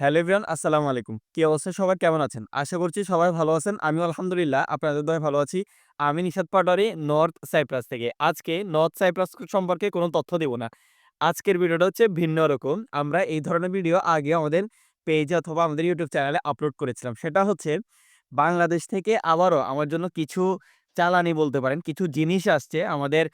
Hello everyone, আসসালামু আলাইকুম। কি অবস্থা সবাই কেমন আছেন? আশা করছি সবাই ভালো আছেন। আমিও আলহামদুলিল্লাহ, আপনাদের দয়ায় ভালো আছি। আমি নিশাত পাটোয়ারি, নর্থ সাইপ্রাস থেকে। আজকে নর্থ সাইপ্রাস সম্পর্কে কোনো তথ্য দেব না। আজকের ভিডিওটা হচ্ছে ভিন্ন রকম। আমরা এই ধরনের ভিডিও আগে আমাদের পেজে অথবা আমাদের ইউটিউব চ্যানেলে আপলোড করেছিলাম। সেটা হচ্ছে বাংলাদেশ থেকে আবারও আমার জন্য কিছু চালানি বলতে পারেন, কিছু জিনিস আসছে। আমাদের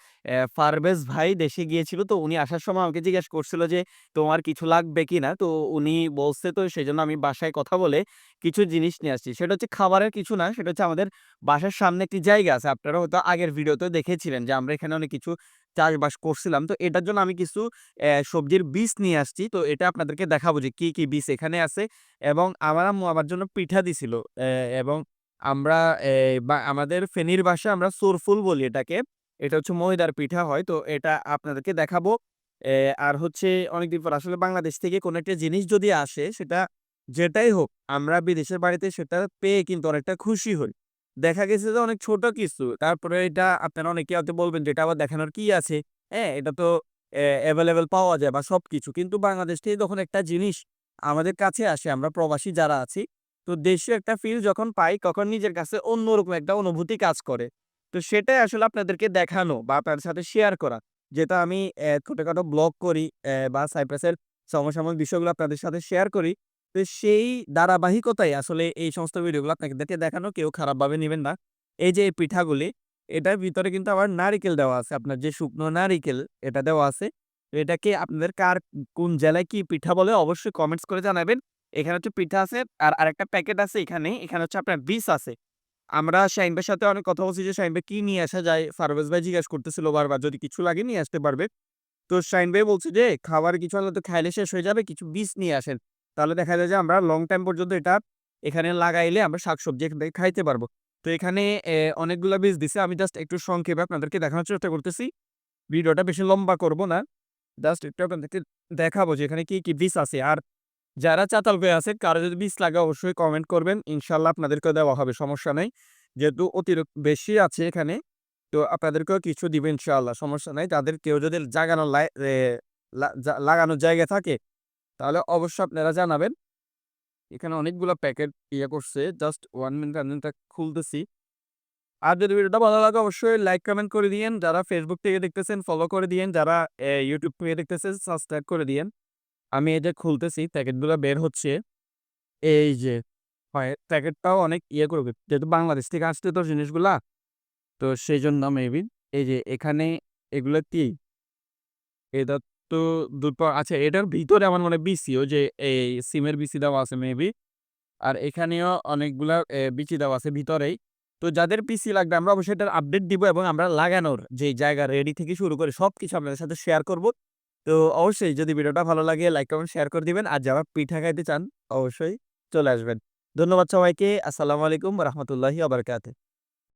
পারভেজ ভাই দেশে গিয়েছিল। তো উনি আসার সময় আমাকে জিজ্ঞেস করছিল যে, "তোমার কিছু লাগবে কি না তো উনি বলছে তো সেই জন্য আমি বাসায় কথা বলে কিছু জিনিস নিয়ে আসছি। সেটা হচ্ছে খাবারের কিছু না, সেটা হচ্ছে আমাদের বাসার সামনে একটি জায়গা আছে। আপনারা হয়তো আগের ভিডিওতে দেখেছিলেন যে আমরা এখানে অনেক কিছু চাষবাস করছিলাম। তো এটার জন্য আমি কিছু সবজির বীজ নিয়ে আসছি। তো এটা আপনাদেরকে দেখাবো যে কি, কি বীজ এখানে আছে এবং আমার আম্মু আমার জন্য পিঠা দিছিল। এবং আমরা আমাদের ফেনীর ভাষায় আমরা সোরফুল বলি এটাকে। এটা হচ্ছে ময়দার পিঠা হয়। তো এটা আপনাদেরকে দেখাবো। আর হচ্ছে অনেকদিন পর আসলে বাংলাদেশ থেকে কোনো একটা জিনিস যদি আসে, সেটা যেটাই হোক, আমরা বিদেশের বাড়িতে সেটা পেয়ে কিন্তু অনেকটা খুশি হই। দেখা গেছে যে অনেক ছোট কিছু। তারপরে এটা আপনারা অনেকে হয়তো বলবেন যে এটা আবার দেখানোর কি আছে? হ্যাঁ? এটা তো অ্যাভেলেবেল পাওয়া যায় বা সবকিছু। কিন্তু বাংলাদেশ থেকে যখন একটা জিনিস আমাদের কাছে আসে, আমরা প্রবাসী যারা আছি তো দেশীয় একটা ফিল যখন পাই তখন নিজের কাছে অন্যরকম একটা অনুভূতি কাজ করে। তো সেটাই আসলে আপনাদেরকে দেখানো বা আপনাদের সাথে শেয়ার করা। যেটা আমি ছোটখাটো ব্লগ করি বা সাইপ্রাসের সমসাময়িক বিষয়গুলো আপনাদের সাথে শেয়ার করি। তো সেই ধারাবাহিকতায় আসলে এই সমস্ত ভিডিওগুলো আপনাদেরকে দেখানো। কেউ খারাপভাবে নিবেন না। এই যে পিঠাগুলি, এটার ভিতরে কিন্তু আবার নারিকেল দেওয়া আছে। আপনার যে শুকনো নারিকেল এটা দেওয়া আছে। এটাকে আপনাদের কার কোন জেলায় কি পিঠা বলে অবশ্যই কমেন্টস করে জানাবেন। এখানে হচ্ছে পিঠা আছে আর আরেকটা প্যাকেট আছে এখানে। এখানে হচ্ছে আপনার বীজ আছে। আমরা শাহীন ভাইয়ের সাথে অনেক কথা বলছি যে শাহীন ভাই কি নিয়ে আসা যায়? পারভেজ ভাই জিজ্ঞেস করতেছিল বারবার যদি কিছু লাগে নিয়ে আসতে পারবে। তো শাহীন ভাই বলছে যে, "খাবার কিছু আনলে তো খাইলে শেষ হয়ে যাবে। কিছু বিষ নিয়ে আসেন। তাহলে দেখা যায় যে আমরা লং টাইম পর্যন্ত এটা এখানে লাগাইলে আমরা শাকসবজি এখান থেকে খাইতে পারব।" তো এখানে অনেকগুলা বীজ দিছে। আমি জাস্ট একটু সংক্ষেপে আপনাদেরকে দেখানোর চেষ্টা করতেছি। ভিডিওটা বেশি লম্বা করব না। জাস্ট একটু আপনাদেরকে দেখাবো যে এখানে কি, কি বীজ আছে। আর যারা চাতাল ভাই আছে কারও যদি বীজ লাগে অবশ্যই কমেন্ট করবেন। ইনশাল্লাহ আপনাদেরকেও দেওয়া হবে সমস্যা নাই। যেহেতু অতিরিক্ত বেশি আছে এখানে তো আপনাদেরকেও কিছু দিবে ইনশাআল্লাহ সমস্যা নাই। তাদের কেউ যদি জাগানো লাগানোর জায়গা থাকে তাহলে অবশ্যই আপনারা জানাবেন। এখানে অনেকগুলা প্যাকেট ইয়ে করছে। জাস্ট 1 মিনিট আমি খুলতেছি। আর যদি ভিডিওটা ভালো লাগে অবশ্যই লাইক, কমেন্ট করে দিয়েন। যারা ফেসবুক থেকে দেখতেছেন ফলো করে দিয়েন। যারা ইউটিউব থেকে দেখতেছেন সাবস্ক্রাইব করে দিয়েন। আমি এই যে খুলতেছি, প্যাকেটগুলা বের হচ্ছে। এই যে, হয়, প্যাকেটটাও অনেক ইয়ে করবে। যেহেতু বাংলাদেশ থেকে আসছে তো জিনিসগুলা। তো সেইজন্য মেবি এই যে এখানে এগুলো কি? এটা তো পাওয়া আচ্ছা এটার ভিতরে আমার মনে বিসি ওই যে এই সিমের বিসি দেওয়া আছে মেবি। আর এখানেও অনেকগুলা বিচি দেওয়া আছে ভিতরেই। তো যাদের পিসি লাগবে, আমরা অবশ্যই এটার আপডেট দিব এবং আমরা লাগানোর যে জায়গা রেডি থেকে শুরু করে সবকিছু আপনাদের সাথে শেয়ার করব। তো অবশ্যই যদি ভিডিওটা ভালো লাগে লাইক, কমেন্ট, শেয়ার করে দিবেন। আর যারা পিঠা খাইতে চান অবশ্যই চলে আসবেন। ধন্যবাদ সবাইকে। আসসালামু আলাইকুম রহমতুল্লাহি আবরকাতে।